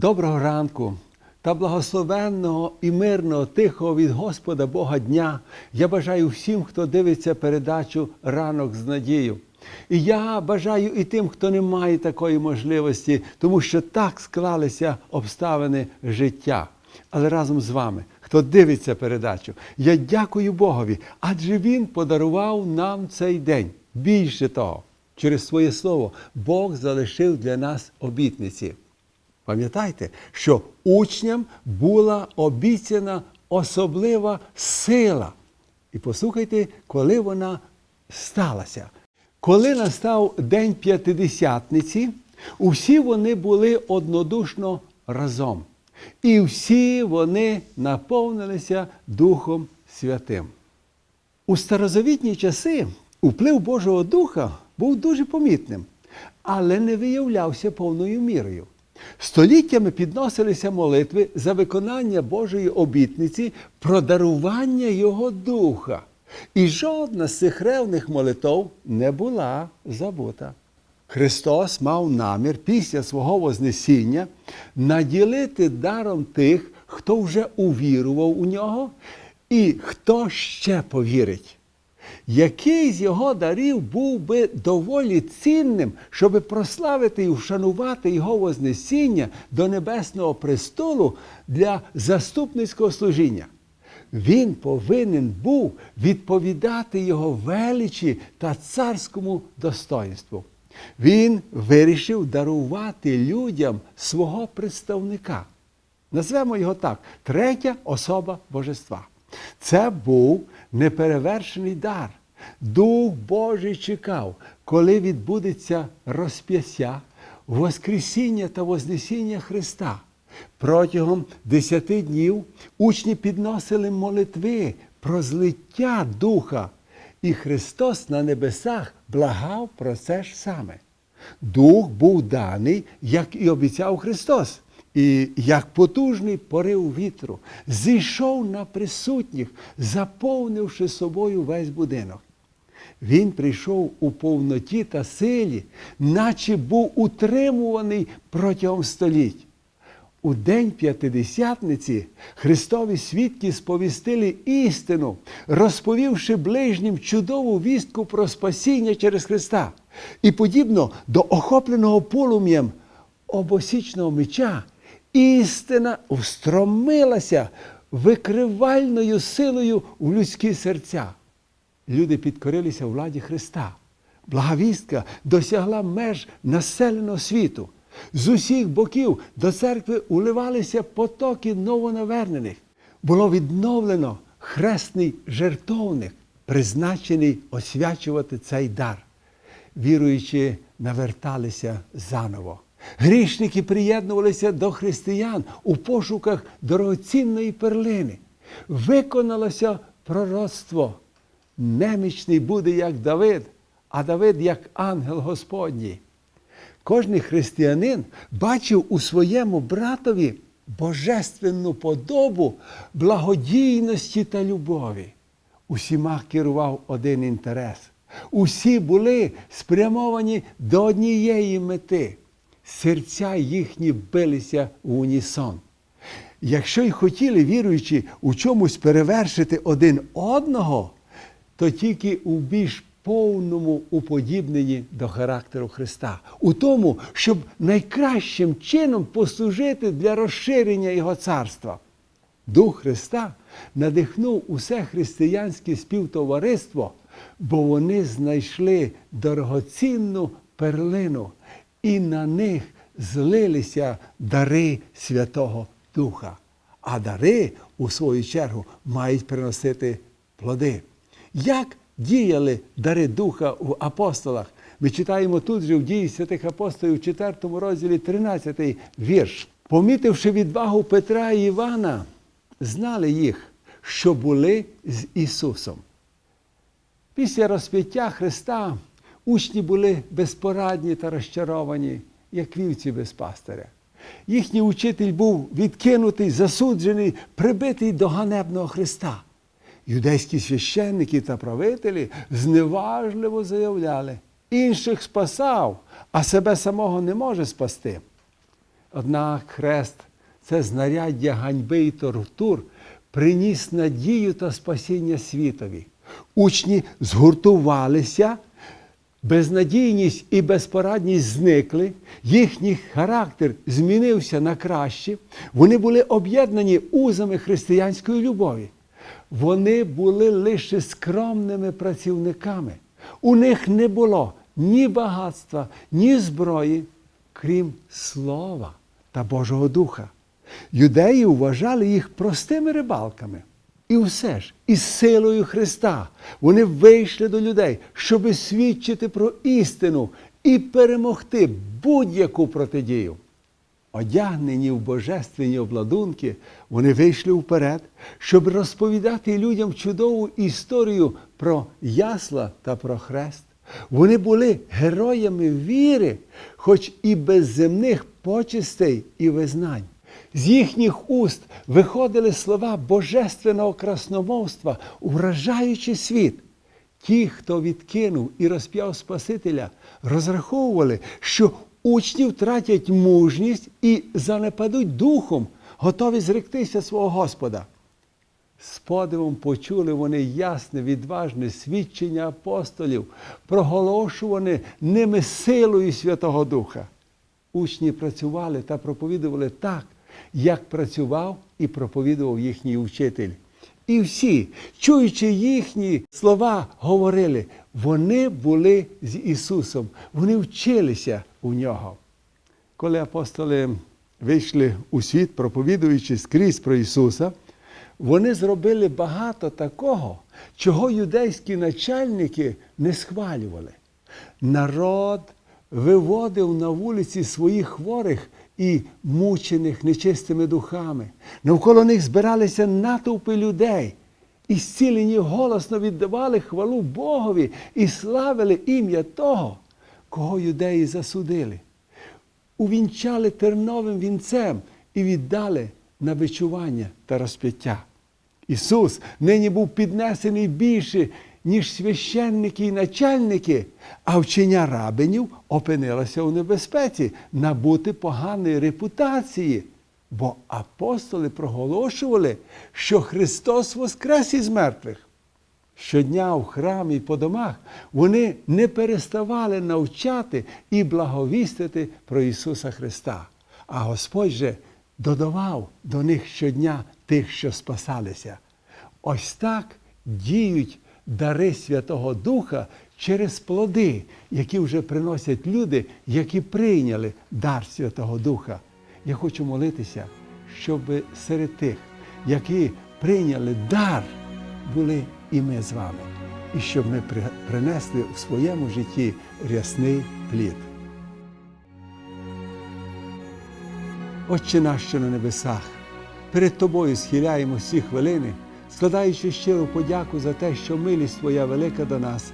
Доброго ранку та благословенного і мирного, тихого від Господа Бога дня. Я бажаю всім, хто дивиться передачу ранок з надією. І я бажаю і тим, хто не має такої можливості, тому що так склалися обставини життя. Але разом з вами, хто дивиться передачу, я дякую Богові, адже Він подарував нам цей день. Більше того, через своє слово Бог залишив для нас обітниці. Пам'ятайте, що учням була обіцяна особлива сила. І послухайте, коли вона сталася. Коли настав День П'ятидесятниці, усі вони були однодушно разом. І всі вони наповнилися Духом Святим. У старозавітні часи вплив Божого Духа був дуже помітним, але не виявлявся повною мірою. Століттями підносилися молитви за виконання Божої обітниці про дарування Його Духа. І жодна з цих ревних молитов не була забута. Христос мав намір після свого Вознесіння наділити даром тих, хто вже увірував у нього, і хто ще повірить. Який з його дарів був би доволі цінним, щоб прославити і вшанувати його Вознесіння до Небесного престолу для заступницького служіння? Він повинен був відповідати його величі та царському достоїнству. Він вирішив дарувати людям свого представника. Назвемо його так: третя особа божества. Це був неперевершений дар. Дух Божий чекав, коли відбудеться розп'яття, Воскресіння та Вознесіння Христа. Протягом десяти днів учні підносили молитви про злиття Духа, і Христос на небесах благав про це ж саме. Дух був даний, як і обіцяв Христос. І як потужний порив вітру зійшов на присутніх, заповнивши собою весь будинок. Він прийшов у повноті та силі, наче був утримуваний протягом століть. У день п'ятидесятниці Христові свідки сповістили істину, розповівши ближнім чудову вістку про спасіння через Христа. І подібно до охопленого полум'ям обосічного меча, істина встромилася викривальною силою в людські серця. Люди підкорилися владі Христа. Благовістка досягла меж населеного світу. З усіх боків до церкви уливалися потоки новонавернених. Було відновлено хресний жертовник, призначений освячувати цей дар. Віруючи, наверталися заново. Грішники приєднувалися до християн у пошуках дорогоцінної перлини. Виконалося пророцтво. Немічний буде як Давид, а Давид як ангел Господній. Кожний християнин бачив у своєму братові божественну подобу благодійності та любові. Усіма керував один інтерес. Усі були спрямовані до однієї мети. Серця їхні билися в унісон. Якщо й хотіли, віруючи, у чомусь перевершити один одного, то тільки у більш повному уподібненні до характеру Христа, у тому, щоб найкращим чином послужити для розширення Його царства. Дух Христа надихнув усе християнське співтовариство, бо вони знайшли дорогоцінну перлину, і на них злилися дари Святого Духа. А дари, у свою чергу, мають приносити плоди. Як діяли дари Духа в апостолах? Ми читаємо тут же в дії святих апостолів в 4 розділі 13 вірш. Помітивши відвагу Петра і Івана, знали їх, що були з Ісусом. Після розп'яття Христа учні були безпорадні та розчаровані, як вівці без пастиря. Їхній учитель був відкинутий, засуджений, прибитий до ганебного Христа. Юдейські священники та правителі зневажливо заявляли, інших спасав, а себе самого не може спасти. Однак хрест це знаряддя ганьби і тортур, приніс надію та спасіння світові. Учні згуртувалися, безнадійність і безпорадність зникли, їхній характер змінився на краще, вони були об'єднані узами християнської любові. Вони були лише скромними працівниками. У них не було ні багатства, ні зброї, крім слова та Божого Духа. Юдеї вважали їх простими рибалками. І все ж, із силою Христа вони вийшли до людей, щоби свідчити про істину і перемогти будь-яку протидію. Одягнені в божественні обладунки, вони вийшли вперед, щоб розповідати людям чудову історію про ясла та про хрест. Вони були героями віри, хоч і без земних почестей і визнань. З їхніх уст виходили слова божественного красномовства, вражаючи світ. Ті, хто відкинув і розп'яв Спасителя, розраховували, що учні втратять мужність і занепадуть духом, готові зректися свого Господа. З подивом почули вони ясне, відважне свідчення апостолів, проголошуване ними силою Святого Духа. Учні працювали та проповідували так, як працював і проповідував їхній учитель. І всі, чуючи їхні слова, говорили, вони були з Ісусом, вони вчилися у нього. Коли апостоли вийшли у світ, проповідуючи скрізь про Ісуса, вони зробили багато такого, чого юдейські начальники не схвалювали. Народ виводив на вулиці своїх хворих і мучених нечистими духами. Навколо них збиралися натовпи людей. І зцілені голосно віддавали хвалу Богові і славили ім'я того, кого юдеї засудили. Увінчали терновим вінцем і віддали на бичування та розп'яття. Ісус нині був піднесений більше, ніж священники і начальники, а вчення рабинів опинилося у небезпеці набути поганої репутації. Бо апостоли проголошували, що Христос воскрес із мертвих. Щодня в храмі і по домах вони не переставали навчати і благовістити про Ісуса Христа. А Господь же додавав до них щодня тих, що спасалися. Ось так діють дари Святого Духа через плоди, які вже приносять люди, які прийняли дар Святого Духа. Я хочу молитися, щоб серед тих, які прийняли дар, були і ми з вами, і щоб ми принесли в своєму житті рясний плід. Отче наш, що на небесах, перед Тобою схиляємо всі хвилини, складаючи щиру подяку за те, що милість Твоя велика до нас,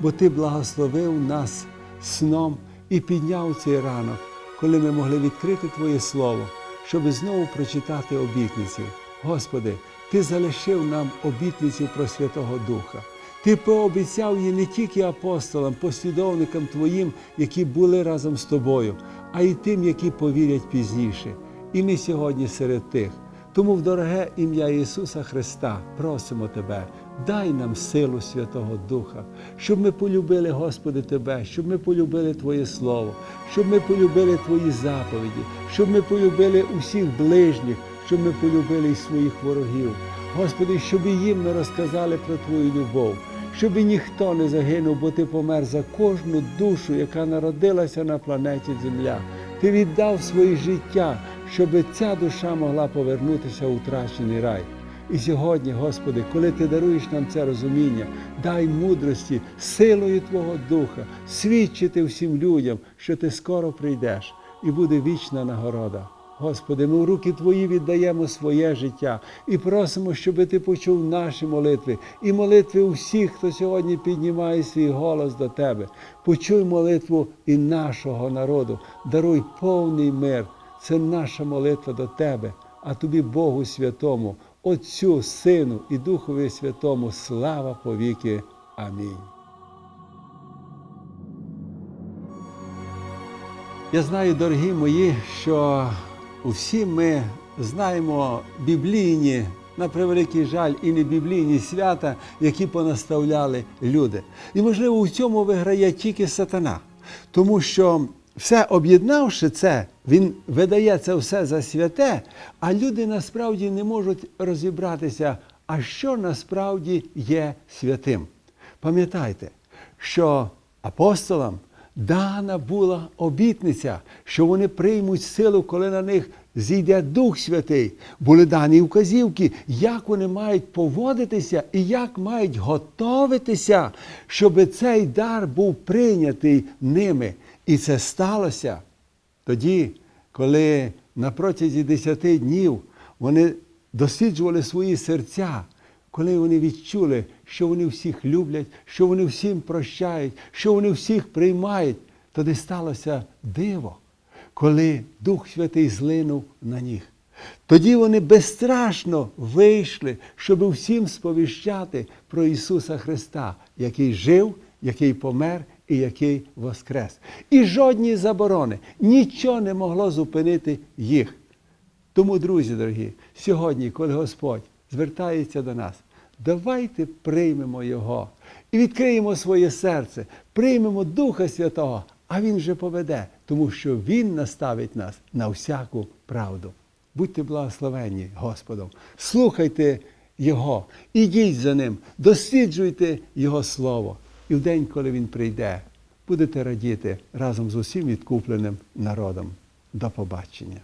бо Ти благословив нас сном і підняв цей ранок, коли ми могли відкрити Твоє Слово, щоб знову прочитати обітниці. Господи, Ти залишив нам обітницю про Святого Духа. Ти пообіцяв її не тільки апостолам, послідовникам Твоїм, які були разом з тобою, а й тим, які повірять пізніше. І ми сьогодні серед тих. Тому в дороге ім'я Ісуса Христа просимо Тебе, дай нам силу Святого Духа, щоб ми полюбили, Господи, Тебе, щоб ми полюбили Твоє Слово, щоб ми полюбили Твої заповіді, щоб ми полюбили усіх ближніх, щоб ми полюбили і своїх ворогів. Господи, щоб і їм ми розказали про Твою любов, щоб і ніхто не загинув, бо Ти помер за кожну душу, яка народилася на планеті Земля. Ти віддав своє життя, щоб ця душа могла повернутися у втрачений рай. І сьогодні, Господи, коли Ти даруєш нам це розуміння, дай мудрості, силою Твого Духа, свідчити всім людям, що Ти скоро прийдеш і буде вічна нагорода. Господи, ми в руки Твої віддаємо своє життя і просимо, щоб Ти почув наші молитви і молитви усіх, хто сьогодні піднімає свій голос до Тебе. Почуй молитву і нашого народу, даруй повний мир. Це наша молитва до Тебе, а Тобі, Богу Святому, Отцю, Сину і Духові Святому, слава повіки. Амінь. Я знаю, дорогі мої, що усі ми знаємо біблійні, на превеликий жаль, і не біблійні свята, які понаставляли люди. І, можливо, у цьому виграє тільки сатана, тому що все об'єднавши це, він видає це все за святе, а люди насправді не можуть розібратися, а що насправді є святим. Пам'ятайте, що апостолам дана була обітниця, що вони приймуть силу, коли на них зійде Дух Святий. Були дані вказівки, як вони мають поводитися і як мають готовитися, щоб цей дар був прийнятий ними. І це сталося тоді, коли на протязі десяти днів вони досліджували свої серця, коли вони відчули, що вони всіх люблять, що вони всім прощають, що вони всіх приймають, тоді сталося диво, коли Дух Святий злинув на них. Тоді вони безстрашно вийшли, щоб всім сповіщати про Ісуса Христа, який жив, який помер і який воскрес. І жодні заборони, нічого не могло зупинити їх. Тому, друзі дорогі, сьогодні, коли Господь звертається до нас, давайте приймемо Його і відкриємо своє серце, приймемо Духа Святого, а Він вже поведе, тому що Він наставить нас на всяку правду. Будьте благословенні Господом, слухайте Його, ідіть за Ним, досліджуйте Його Слово. І в день, коли Він прийде, будете радіти разом з усім відкупленим народом. До побачення.